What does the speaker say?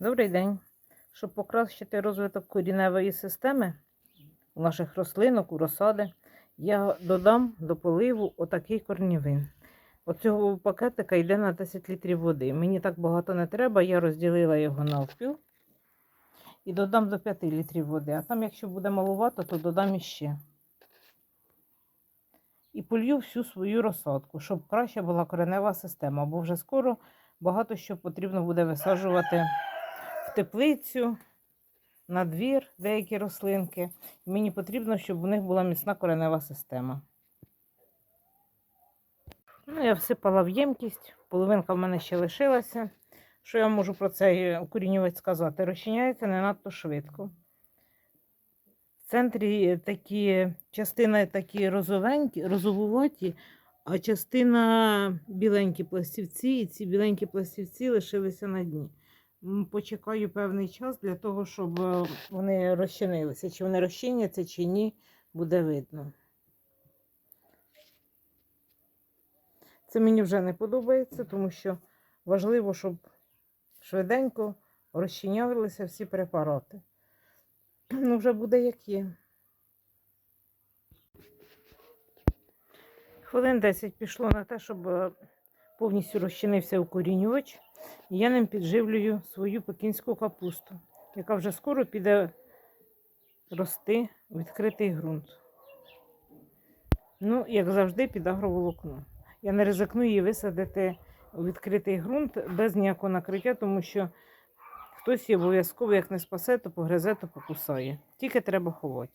Добрий день. Щоб покращити розвиток коріневої системи у наших рослинок, у розсади, я додам до поливу отакий корнівин. Оцього пакетика йде на 10 літрів води. Мені так багато не треба, я розділила його навпіл і додам до 5 літрів води. А там, якщо буде малувато, то додам іще. І полью всю свою розсадку, щоб краще була коренева система, бо вже скоро багато що потрібно буде висаджувати теплицю, на двір деякі рослинки. Мені потрібно, щоб у них була міцна коренева система. Ну, я всипала в ємкість, половинка в мене ще лишилася. Що я можу про цей укорінювач сказати? Розчиняється не надто швидко. В центрі такі частина такі розовенькі, розовуваті, а частина біленькі пластівці, і ці біленькі пластівці лишилися на дні. Почекаю певний час для того, щоб е, вони розчинилися. Чи вони розчиняться, чи ні, буде видно. Це мені вже не подобається, тому що важливо, щоб швиденько розчинялися всі препарати. Ну, вже буде як є. Хвилин 10 пішло на те, щоб е, повністю розчинився укорінювач. Я ним підживлюю свою пекінську капусту, яка вже скоро піде рости у відкритий ґрунт. Ну, як завжди, під агроволокно. Я не ризикну її висадити у відкритий ґрунт без ніякого накриття, тому що хтось її обов'язково, як не спасе, то погризе, то покусає. Тільки треба ховати.